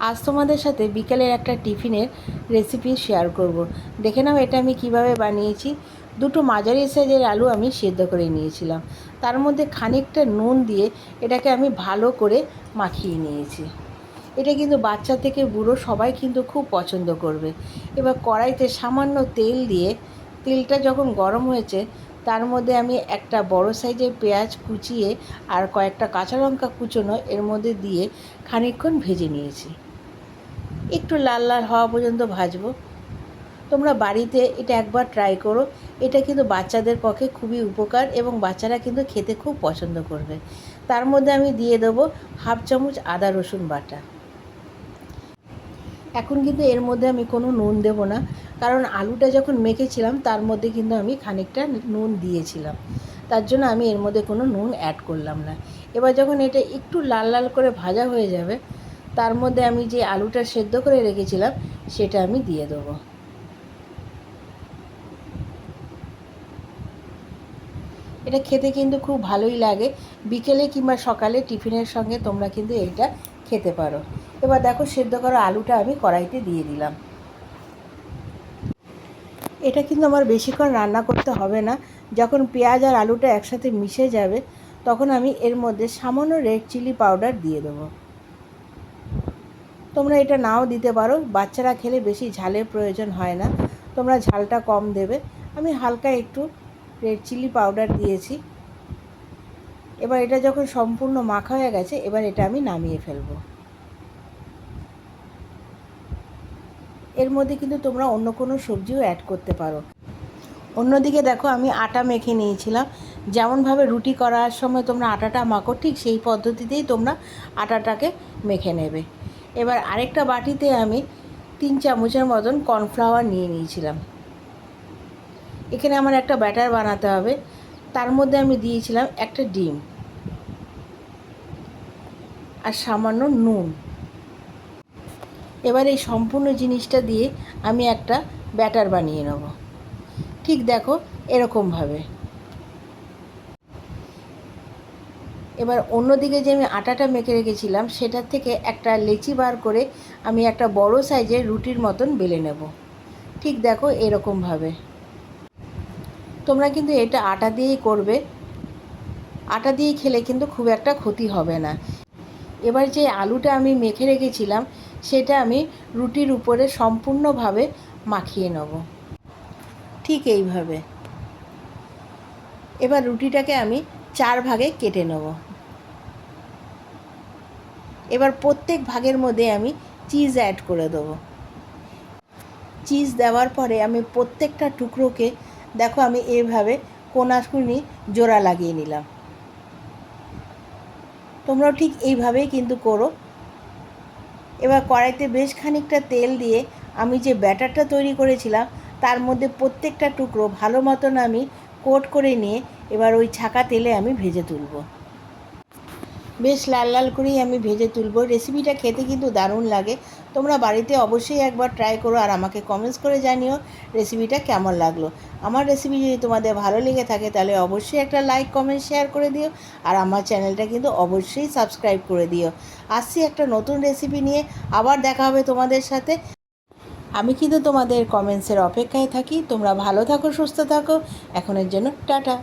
আজ তোমাদের সাথে বিকেলের একটা টিফিনের রেসিপি শেয়ার করব। দেখে নাও এটা আমি কীভাবে বানিয়েছি। দুটো মাঝারি সাইজের আলু আমি সেদ্ধ করে নিয়েছিলাম। তার মধ্যে খানিকটা নুন দিয়ে এটাকে আমি ভালো করে মাখিয়ে নিয়েছি। এটা কিন্তু বাচ্চা থেকে বুড়ো সবাই কিন্তু খুব পছন্দ করবে। এবার কড়াইতে সামান্য তেল দিয়ে, তেলটা যখন গরম হয়েছে তার মধ্যে আমি একটা বড় সাইজের পেঁয়াজ কুচিয়ে আর কয়েকটা কাঁচা লঙ্কা কুচোনো এর মধ্যে দিয়ে খানিকক্ষণ ভেজে নিয়েছি। একটু লাল লাল হওয়া পর্যন্ত ভাজবো। তোমরা বাড়িতে এটা একবার ট্রাই করো। এটা কিন্তু বাচ্চাদের পক্ষে খুবই উপকার এবং বাচ্চারা কিন্তু খেতে খুব পছন্দ করবে। তার মধ্যে আমি দিয়ে দেবো হাফ চামচ আদা রসুন বাটা। এখন কিন্তু এর মধ্যে আমি কোনো নুন দেব না। কারণ আলুটা যখন মেখেছিলাম, তার মধ্যে কিন্তু আমি খানিকটা নুন দিয়েছিলাম। তার জন্য আমি এর মধ্যে কোনো নুন অ্যাড করলাম না। এবার যখন এটা একটু লাল লাল করে ভাজা হয়ে যাবে, তার মধ্যে আমি যে আলুটা সেদ্ধ করে রেখেছিলাম, সেটা আমি দিয়ে দেবো। এটা খেতে কিন্তু খুব ভালোই লাগে। বিকেলে কিংবা সকালে টিফিনের সঙ্গে তোমরা কিন্তু এইটা খেতে পারো। এবার দেখো সেদ্ধ করা আলুটা আমি কড়াইতে দিয়ে দিলাম। এটা কিন্তু আমার বেশিক্ষণ রান্না করতে হবে না। যখন পেঁয়াজ আর আলুটা একসাথে মিশে যাবে, তখন আমি এর মধ্যে সামান্য রেড চিলি পাউডার দিয়ে দেবো। তোমরা এটা নাও দিতে পারো। বাচ্চারা খেলে বেশি ঝালের প্রয়োজন হয় না। তোমরা ঝালটা কম দেবে। আমি হালকা একটু রেড চিলি পাউডার দিয়েছি। এবার এটা যখন সম্পূর্ণ মাখা হয়ে গেছে, এবার এটা আমি নামিয়ে ফেলব। এর মধ্যে কিন্তু তোমরা অন্য কোনো সবজিও অ্যাড করতে পারো। অন্যদিকে দেখো, আমি আটা মেখে নিয়েছিলাম। যেমনভাবে রুটি করার সময় তোমরা আটাটা মাখো, ঠিক সেই পদ্ধতিতেই তোমরা আটাটাকে মেখে নেবে। এবার আরেকটা বাটিতে আমি তিন চামচের মতন কর্নফ্লাওয়ার নিয়ে নিয়েছিলাম। এখানে আমার একটা ব্যাটার বানাতে হবে। তার মধ্যে আমি দিয়েছিলাম একটা ডিম। আর সামান্য নুন। এবার এই সম্পূর্ণ জিনিসটা দিয়ে আমি একটা ব্যাটার বানিয়ে নেব। ঠিক দেখো এরকমভাবে এবার অন্যদিকে যে আমি আটাটা মেখে রেখেছিলাম, সেটার থেকে একটা লেচি বার করে আমি একটা বড় সাইজের রুটির মতন বেলে নেব। ঠিক দেখো এরকমভাবে তোমরা কিন্তু এটা আটা দিয়েই করবে। আটা দিয়ে খেলে কিন্তু খুব একটা ক্ষতি হবে না। এবার যে আলুটা আমি মেখে রেখেছিলাম, সেটা আমি রুটির উপরে সম্পূর্ণভাবে মাখিয়ে নেব। ঠিক এইভাবে। এবার রুটিটাকে আমি চার ভাগে কেটে নেব। এবার প্রত্যেক ভাগের মধ্যে আমি চিজ অ্যাড করে দেবো। চিজ দেওয়ার পরে আমি প্রত্যেকটা টুকরোকে দেখো আমি এইভাবে কোনাকুনি জোড়া লাগিয়ে নিলাম। তোমরাও ঠিক এইভাবেই কিন্তু করো। এবার কড়াইতে বেশ খানিকটা তেল দিয়ে আমি যে ব্যাটারটা তৈরি করেছিলাম, তার মধ্যে প্রত্যেকটা টুকরো ভালো মতন আমি কোট করে নিয়ে এবার ওই ছাকা তেলে আমি ভেজে তুলব। বেশ লাল লাল করেই আমি ভেজে তুলব। রেসিপিটা খেতে কিন্তু দারুণ লাগে। তোমরা বাড়িতে অবশ্যই একবার ট্রাই করো আর আমাকে কমেন্টস করে জানিও রেসিপিটা কেমন লাগল। আমার রেসিপি যদি তোমাদের ভালো লেগে থাকে তাহলে অবশ্যই একটা লাইক কমেন্ট শেয়ার করে দিও আর আমার চ্যানেলটা কিন্তু অবশ্যই সাবস্ক্রাইব করে দিও। আসছি একটা নতুন রেসিপি নিয়ে। আবার দেখা হবে তোমাদের সাথে। আমি কিন্তু তোমাদের কমেন্টসের অপেক্ষায় থাকি। তোমরা ভালো থাকো, সুস্থ থাকো। এখনের জন্য টাটা।